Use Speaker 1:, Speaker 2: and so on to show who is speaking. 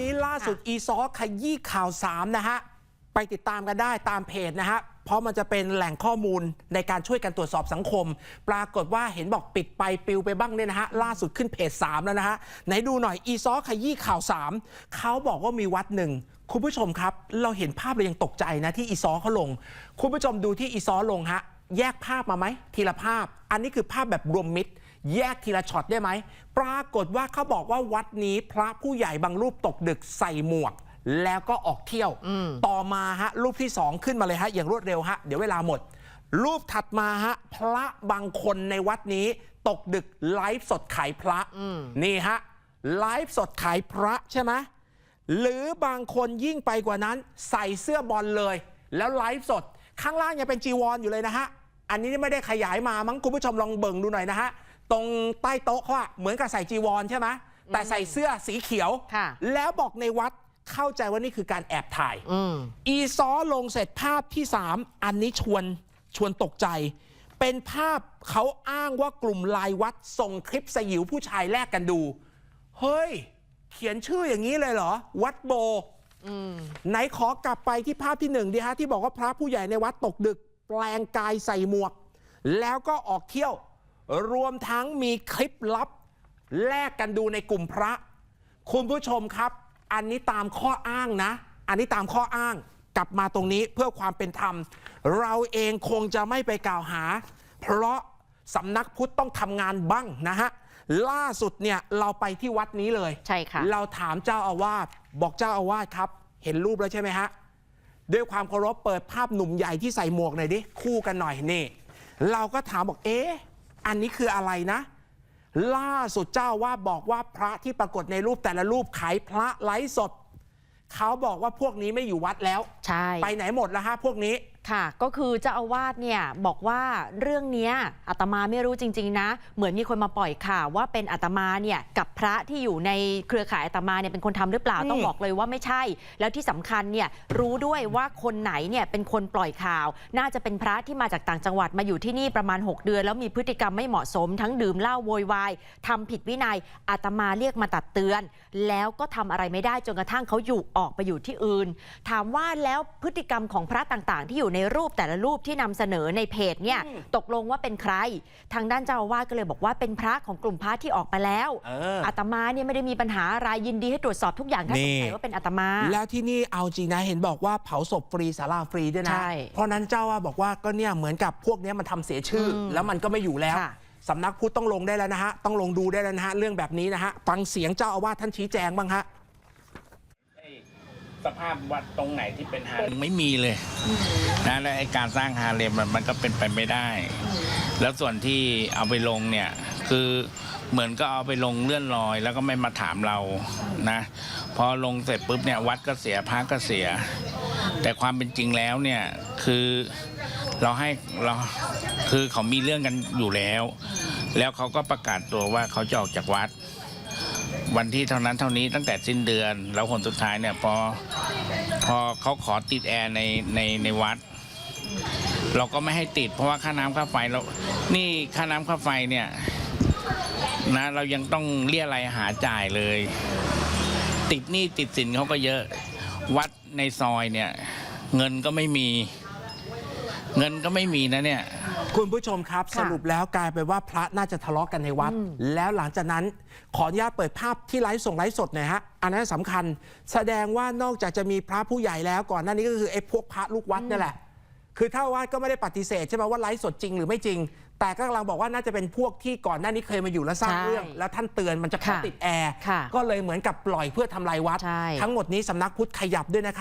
Speaker 1: นี้ล่าสุดอีซอขยี้ข่าว3นะฮะ ไปติดตามกันได้ตามเพจนะฮะ เพราะมันจะเป็นแหล่งข้อมูลในการช่วยกันตรวจสอบสังคม ปรากฏว่าเห็นบอกปิดไปปิวไปบ้างเนี่ยนะฮะ ล่าสุดขึ้นเพจ 3 แล้วนะฮะ ไหนดูหน่อยอีซอขยี้ข่าว 3 เขาบอกว่ามีวัดหนึ่ง คุณผู้ชมครับ เราเห็นภาพเรายังตกใจนะที่อีซอเขาลง คุณผู้ชมดูที่อีซอลงฮะ แยกภาพมาไหมทีละภาพ อันนี้คือภาพแบบรวมมิตร แยกทีละช็อตได้ไหม ปรากฏว่าเขาบอกว่าวัดนี้พระผู้ใหญ่บางรูปตกดึกใส่หมวก แล้วก็ออกเที่ยว ต่อมาฮะรูปที่2ขึ้นมาเลยฮะอย่างรวดเร็วฮะเดี๋ยวเวลาหมด รูปถัดมาฮะพระบางคนในวัดนี้ ตกดึกไลฟ์สดขายพระนี่ฮะไลฟ์สดขายพระใช่ไหมหรือบางคนยิ่งไปกว่านั้น ใส่เสื้อบอลเลย แล้วไลฟ์สดข้างล่างยังเป็นจีวรออยู่เลยนะฮะ อันนี้ไม่ได้ขยายมามั้งคุณผู้ชมลองเบิ่งดูหน่อยนะฮะ ตรงใต้โต๊ะเขาอะเหมือนกับใส่จีวรใช่ไหมแต่ใส่เสื้อสีเขียว
Speaker 2: ค่ะ
Speaker 1: แล้วบอกในวัดเข้าใจว่านี่คือการแอบถ่าย
Speaker 2: อืม
Speaker 1: อีซอลงเสร็จภาพที่ 3 อันนี้ชวนชวนตกใจ เป็นภาพเขาอ้างว่ากลุ่มลายวัดส่งคลิปสยิวผู้ชายแลกกันดู เฮ้ย เขียนชื่ออย่างนี้เลยเหรอ วัดโบไหนขอกลับไปที่ภาพที่หนึ่งดีฮะที่บอกว่าพระผู้ใหญ่ในวัดตกดึก แปลงกายใส่หมวก แล้วก็ออกเที่ยว รวมทั้งมีคลิปลับ แลกกันดูในกลุ่มพระ คุณผู้ชมครับ อันนี้ตามข้ออ้างนะ อันนี้ตามข้ออ้างกลับมาตรงนี้เพื่อความเป็นธรรม เราเองคงจะไม่ไปกล่าวหา เพราะสำนักพุทธต้องทำงานบ้างนะฮะล่าสุดเนี่ยเราไปที่วัดนี้เลย
Speaker 2: ใช่ค่ะ
Speaker 1: เราถามเจ้าอาวาสบอกเจ้าอาวาสครับ เห็นรูปแล้วใช่ไหมฮะ ด้วยความเคารพเปิดภาพหนุ่มใหญ่ที่ใส่หมวกหน่อยดิ คู่กันหน่อยนี่ เราก็ถามบอกเอ๊ะอันนี้คืออะไรนะ ล่าสุดเจ้าอาว่าสบอกว่าพระที่ปรากฏในรูปแต่ละรูปขายพระไลฟ์สดเขาบอกว่าพวกนี้ไม่อยู่วัดแล้ว
Speaker 2: ใช่
Speaker 1: ไปไหนหมดแล้วฮะพวกนี้
Speaker 2: ค่ะ ก็คือเจ้าอาวาสเนี่ยบอกว่าเรื่องเนี้ยอาตมาไม่รู้จริง ๆ นะ เหมือนมีคนมาปล่อยข่าวว่าเป็นอาตมาเนี่ยกับพระที่อยู่ในเครือข่ายอาตมาเนี่ยเป็นคนทำหรือเปล่า
Speaker 1: อืม
Speaker 2: ต้องบอกเลยว่าไม่ใช่ แล้วที่สำคัญเนี่ยรู้ด้วยว่าคนไหนเนี่ยเป็นคนปล่อยข่าว น่าจะเป็นพระที่มาจากต่างจังหวัดมาอยู่ที่นี่ประมาณ 6 เดือน แล้วมีพฤติกรรมไม่เหมาะสม ทั้งดื่มเหล้าโวยวายทำผิดวินัยอาตมาเรียกมาตัดเตือน แล้วก็ทำอะไรไม่ได้จนกระทั่งเขาอยู่ออกไปอยู่ที่อื่น ถามว่าแล้วพฤติกรรมของพระต่างๆ ที่อยู่ในรูปแต่ละรูปที่นำเสนอในเพจเนี่ยตกลงว่าเป็นใคร ทางด้านเจ้าอาวาสก็เลยบอกว่าเป็นพระของกลุ่มพระที่ออกไปแล้ว
Speaker 1: เออ
Speaker 2: อาตมาเนี่ยไม่ได้มีปัญหาอะไรยินดีให้ตรวจสอบทุกอย่างถ้า
Speaker 1: นี่
Speaker 2: สงสัยว่าเป็นอาตมา
Speaker 1: แล้วที่นี่เอาจริงนะเห็นบอกว่าเผาศพฟรีสาราฟรีด้วยนะ
Speaker 2: ใช่
Speaker 1: เพราะนั้นเจ้าว่าบอกว่าก็เนี่ยเหมือนกับพวกเนี้ยมันทำเสียชื่ออ
Speaker 2: ม
Speaker 1: แล้วมันก็ไม่อยู่แล้ว
Speaker 2: ค่ะ
Speaker 1: สำนักพุทธต้องลงได้แล้วนะฮะ ต้องลงดูได้แล้วนะฮะ เรื่องแบบนี้นะฮะ ฟังเสียงเจ้าอาวาสท่านชี้แจงบ้างฮะ
Speaker 3: ไอ้ สภาพวัดตรงไหนที่เป็นฮาเลมไม่มีเลยนะแล้วไอ้การสร้างฮาเลมมันมันก็เป็นไปไม่ได้ แล้วส่วนที่เอาไปลงเนี่ยคือเหมือนก็เอาไปลงเลื่อนลอย แล้วก็ไม่มาถามเรานะ พอลงเสร็จปุ๊บเนี่ยวัดก็เสียพระก็เสีย แต่ความเป็นจริงแล้วเนี่ยคือเราให้เราคือเขามีเรื่องกันอยู่แล้ว แล้วเขาก็ประกาศตัวว่าเขาจะออกจากวัด วันที่เท่านั้นเท่านี้ตั้งแต่สิ้นเดือน แล้วคนสุดท้ายเนี่ยพอพอเขาขอติดแอร์ในในในวัด เราก็ไม่ให้ติด เพราะว่าค่าน้ำค่าไฟเรานี่ค่าน้ำค่าไฟเนี่ยนะเรายังต้องเรียอะไรหาจ่ายเลย ติดหนี้ติดสินเขาก็เยอะวัดในซอยเนี่ย เงินก็ไม่มี เงินก็ไม่มีนะเนี่ย
Speaker 1: คุณผู้ชมครับ
Speaker 2: ค่ะ
Speaker 1: สรุปแล้วกลายเป็นว่าพระน่าจะทะเลาะกันในวัด แล้วหลังจากนั้นขออนุญาตเปิดภาพที่ไลฟ์ส่งไลฟ์สดหน่อยฮะอันนั้นสำคัญ แสดงว่านอกจากจะมีพระผู้ใหญ่แล้วก่อนหน้านี้ก็คือไอ้พวกพระลูกวัดนี่แหละ คือถ้าว่าก็ไม่ได้ปฏิเสธใช่ไหมว่าไลฟ์สดจริงหรือไม่จริง แต่ก็กำลังบอกว่าน่าจะเป็นพวกที่ก่อนหน้านี้เคยมาอยู่แล้วสร้าง
Speaker 2: ใช่
Speaker 1: เรื่อง แล้วท่านเตือนมันจะขอ
Speaker 2: ค่ะ
Speaker 1: ติดแอร์
Speaker 2: ค่ะ
Speaker 1: ก็เลยเหมือนกับปล่อยเพื่อทำลายวัด
Speaker 2: ใช่
Speaker 1: ทั้งหมดนี้สำนักพุทธขยับด้วยนะครับ